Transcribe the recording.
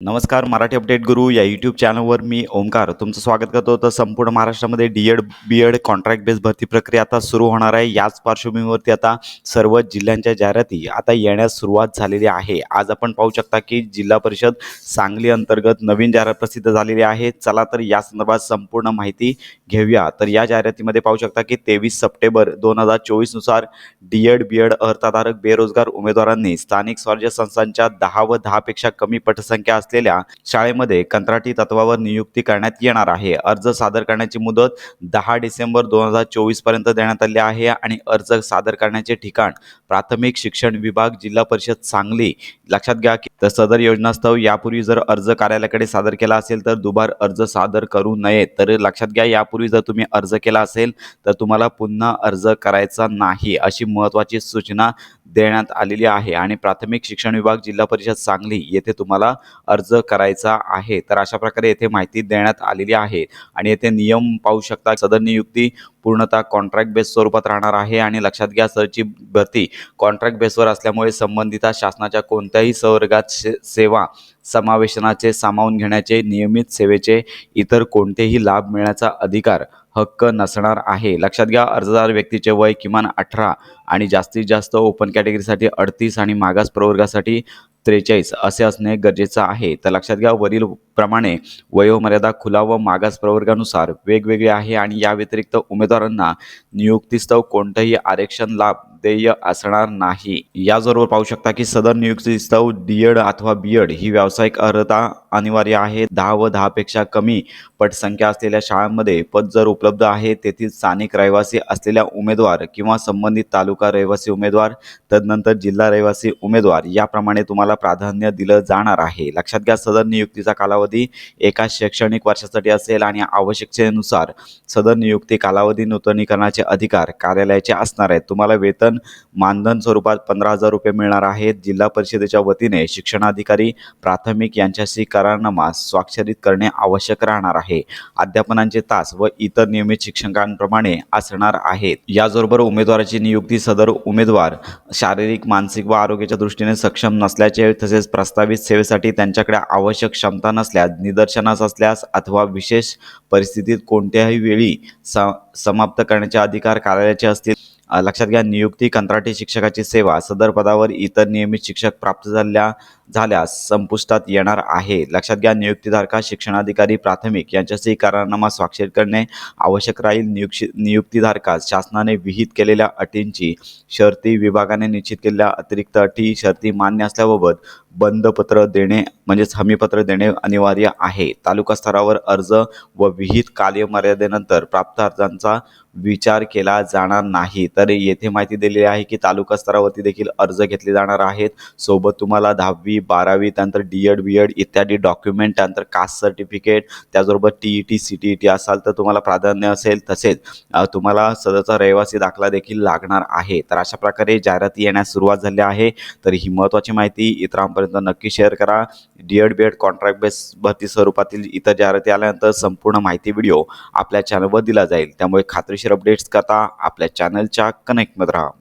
नमस्कार मराठी अपडेट गुरु या यूट्यूब चॅनलवर मी ओमकार तुमचं स्वागत करतो. तर संपूर्ण महाराष्ट्रामध्ये D Ed B Ed contract base भरती प्रक्रिया आता सुरू होणार आहे. याच पार्श्वभूमीवरती आता सर्व जिल्ह्यांच्या जाहिराती आता येण्यास सुरुवात झालेली आहे. आज आपण पाहू शकता की जिल्हा परिषद सांगली अंतर्गत नवीन जाहिरात प्रसिद्ध झालेली आहे. चला तर या संदर्भात संपूर्ण माहिती घेऊया. तर या जाहिरातीमध्ये पाहू शकता की तेवीस सप्टेंबर दोन हजार चोवीसनुसार डी एड बी एड अर्थधारक बेरोजगार उमेदवारांनी स्थानिक स्वराज्य संस्थांच्या दहा व दहापेक्षा कमी पटसंख्या असलेल्या शाळेमध्ये कंत्राटी तत्वावर नियुक्ती करण्यात येणार आहे. अर्ज सादर करण्याची मुदत दहा डिसेंबर दोन हजार चोवीसपर्यंत देण्यात आली आहे आणि अर्ज सादर करण्याचे ठिकाण प्राथमिक शिक्षण विभाग जिल्हा परिषद सांगली. लक्षात घ्या की तर सदर योजनास्तव यापूर्वी जर अर्ज कार्यालयाकडे सादर केला असेल तर दुबार अर्ज सादर करू नये. तर लक्षात घ्या यापूर्वी जर तुम्ही अर्ज केला असेल तर तुम्हाला पुन्हा अर्ज करायचा नाही अशी महत्त्वाची सूचना देण्यात आलेली आहे. आणि प्राथमिक शिक्षण विभाग जिल्हा परिषद सांगली येथे तुम्हाला अर्ज करायचा आहे. तर अशा प्रकारे येथे माहिती देण्यात आलेली आहे आणि येथे नियम पाहू शकता सदर नियुक्ती पूर्णतः कॉन्ट्रॅक्ट बेस स्वरूपात राहणार आहे आणि लक्षात घ्या सरची भरती कॉन्ट्रॅक्ट बेसवर असल्यामुळे संबंधित शासनाच्या कोणत्याही संवर्गात से सेवा समावेशनाचे सामावून घेण्याचे नियमित सेवेचे इतर कोणतेही लाभ मिळण्याचा अधिकार हक्क नसणार आहे. लक्षात घ्या अर्जदार व्यक्तीचे वय किमान अठरा आणि जास्तीत जास्त ओपन कॅटेगरीसाठी अडतीस आणि मागास प्रवर्गासाठी त्रेचाळीस असे असणे गरजेचं आहे. तर लक्षात घ्या वरील प्रमाणे वयोमर्यादा खुला व मागास प्रवर्गानुसार वेगवेगळे आहे आणि या व्यतिरिक्त उमेदवारांना नियुक्तीस्तव कोणतंही आरक्षण लाभ देय असणार नाही. याचबरोबर पाहू शकता की सदर नियुक्तीस्तव डी एड अथवा बी एड ही व्यावसायिक अर्हता अनिवार्य आहे. दहा व दहापेक्षा कमी पटसंख्या असलेल्या शाळांमध्ये पद जर उपलब्ध आहे तेथील स्थानिक रहिवासी असलेल्या उमेदवार किंवा संबंधित तालुका रहिवासी उमेदवार तदनंतर जिल्हा रहिवासी उमेदवार याप्रमाणे तुम्हाला प्राधान्य दिलं जाणार आहे. लक्षात घ्या सदर नियुक्तीचा कालावधी एका शैक्षणिक वर्षासाठी असेल आणि आवश्यकतेनुसार सदर नियुक्ती कालावधी नूतनीकरणाचे अधिकार कार्यालयाचे असणार आहेत. तुम्हाला वेतन मानधन स्वरूपात पंधरा हजार रुपये मिळणार आहेत. जिल्हा परिषदेच्या वतीने शिक्षणाधिकारी प्राथमिक यांच्याशी करारनामा स्वाक्षरित करणे आवश्यक राहणार आहे. अध्यापनांचे तास व इतर नियमित शिक्षकांप्रमाणे असणार आहेत. याचबरोबर उमेदवाराची नियुक्ती सदर उमेदवार शारीरिक मानसिक व आरोग्याच्या दृष्टीने सक्षम नसल्याचे तसेच प्रस्तावित सेवेसाठी त्यांच्याकडे आवश्यक क्षमता असल्यास निदर्शनास असल्यास अथवा विशेष परिस्थितीत कोणत्याही वेळी स समाप्त करण्याचे अधिकार कार्यालयाचे असतील. लक्षात घ्या नियुक्ती कंत्राटी शिक्षकाची सेवा सदर पदावर इतर नियमित शिक्षक प्राप्त झाल्या झाल्यास संपुष्टात येणार आहे. लक्षात घ्या नियुक्तीधारका शिक्षणाधिकारी प्राथमिक यांच्याशी करारनामा स्वाक्षर करणे आवश्यक राहील. नियुक्ती नियुक्तीधारकास शासनाने विहित केलेल्या अटींची शर्ती विभागाने निश्चित केलेल्या अतिरिक्त अटी शर्ती मान्य असल्याबाबत बंदपत्र देणे म्हणजेच हमीपत्र देणे अनिवार्य आहे. तालुका स्तरावर अर्ज व विहित कालमर्यादेनंतर प्राप्त अर्जांचा विचार केला जाणार नाही. तर येथे माहिती दिलेली आहे की तालुका स्तरावरती देखील अर्ज घेतले जाणार आहेत. सोबत तुम्हाला दहावी बारावी त्यानंतर डी एड बी एड इत्यादी डॉक्युमेंट त्यानंतर कास्ट सर्टिफिकेट त्याचबरोबर T E T C T E T असाल तर तुम्हाला प्राधान्य असेल तसेच तुम्हाला सदरचा रहिवासी दाखला देखील लागणार आहे. तर अशा प्रकारे जाहिराती येण्यास सुरुवात झाली आहे. तर ही महत्त्वाची माहिती इतरांपर्यंत नक्की शेअर करा. D Ed B Ed contract base भरती स्वरूपातील इतर जाहिराती आल्यानंतर संपूर्ण माहिती व्हिडिओ आपल्या चॅनलवर दिला जाईल. त्यामुळे खात्रीशीर अपडेट्स करता आपल्या चॅनलच्या कनेक्टमध्ये राहा.